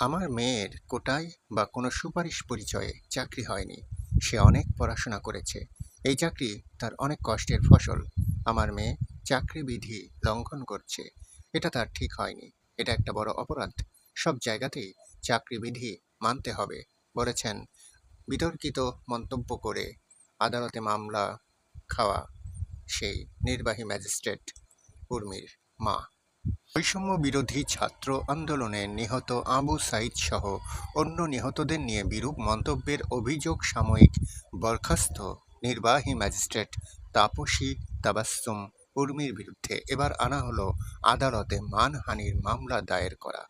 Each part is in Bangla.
আমার মেয়ের কোটায় বা কোনো সুপারিশ পরিচয়ে চাকরি হয়নি। সে অনেক পড়াশোনা করেছে। এই চাকরি তার অনেক কষ্টের ফসল। আমার মেয়ে চাকরি বিধি লঙ্ঘন করছে। এটা তার ঠিক হয়নি। এটা একটা বড় অপরাধ। সব জায়গাতেই চাকরি বিধি মানতে হবে, বলেছেন বিতর্কিত মন্তব্য করে আদালতে মামলা খাওয়া সেই নির্বাহী ম্যাজিস্ট্রেট উর্মির মা। বৈষম্য বিরোধী ছাত্র আন্দোলনে নিহত আবু সাইদ সহ অন্য নিহতদের নিয়ে বিরূপ মন্তব্যের অভিযোগ সাময়িক বরখাস্ত নির্বাহী ম্যাজিস্ট্রেট তাপসী তাবাস্সুম উর্মির বিরুদ্ধে। এবার আনা হলো আদালতে মানহানির মামলা দায়ের করা।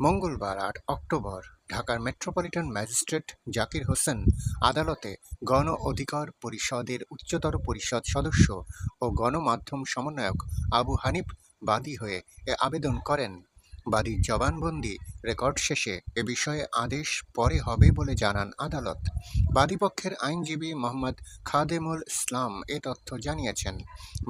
মঙ্গলবার আট অক্টোবর ঢাকার মেট্রোপলিটন ম্যাজিস্ট্রেট জাকির হোসেন আদালতে গণ অধিকার পরিষদের উচ্চতর পরিষদ সদস্য ও গণমাধ্যম সমন্বয়ক আবু হানিফ বাদী হয়ে আবেদন করেন। বাদীর জবানবন্দি রেকর্ড শেষে এ বিষয়ে আদেশ পরে হবে বলে জানান আদালত। বাদীপক্ষের আইনজীবী মোহাম্মদ খাদেমুল ইসলাম এ তথ্য জানিয়েছেন।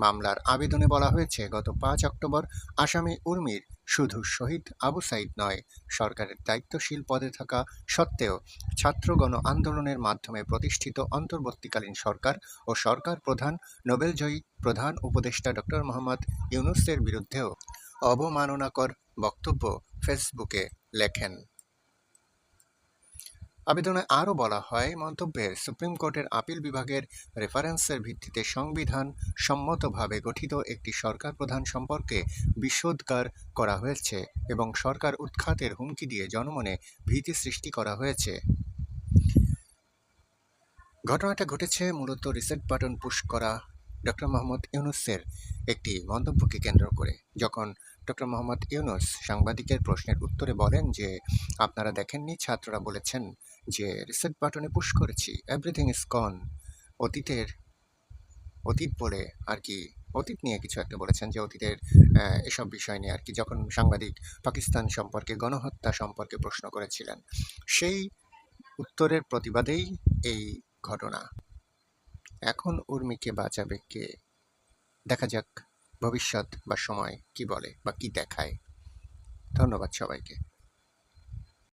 মামলার আবেদনে বলা হয়েছে, গত পাঁচ অক্টোবর আসামি উর্মির শুধু শহীদ আবু সাইদ নয়, সরকারের দায়িত্বশীল পদে থাকা সত্ত্বেও ছাত্র গণ আন্দোলনের মাধ্যমে প্রতিষ্ঠিত অন্তর্বর্তীকালীন সরকার ও সরকার প্রধান, নোবেলজয়ী প্রধান উপদেষ্টা ডক্টর মোহাম্মদ ইউনুসের বিরুদ্ধেও অবমাননাকর বক্তব্য ফেসবুকে লেখেন। আবেদনে আরও বলা হয় মন্তব্যের সুপ্রিম কোর্টের আপিল বিভাগের রেফারেন্সের ভিত্তিতে সংবিধান সম্মতভাবে গঠিত একটি সরকার প্রধান সম্পর্কে বিশোধকার করা হয়েছে এবং সরকার উৎখাতের হুমকি দিয়ে জনমনে ভীতি সৃষ্টি করা হয়েছে। ঘটনাটা ঘটেছে মূলত রিসেট বাটন পুশ করা ডক্টর মোহাম্মদ ইউনুসের একটি মন্তব্যকে কেন্দ্র করে, যখন ডক্টর মোহাম্মদ ইউনুস সাংবাদিকের প্রশ্নের উত্তরে বলেন যে, আপনারা দেখেননি, ছাত্ররা বলেছেন যে, রিসেট বাটনে পুশ করেছি এভরিথিং ইজ গন অতীতের, অতীত বলে আর কি, অতীত নিয়ে কিছু একটা বলেছেন যে, অতীতের এসব বিষয় নিয়ে আর কি, যখন সাংবাদিক পাকিস্তান সম্পর্কে, গণহত্যা সম্পর্কে প্রশ্ন করেছিলেন। সেই উত্তরের প্রতিবাদেই এই ঘটনা। এখন উর্মিকে বাঁচাবে কে? দেখা যাক। ভবিষ্যৎ বা সময় কি বলে বা কি দেখায়। ধন্যবাদ সবাইকে।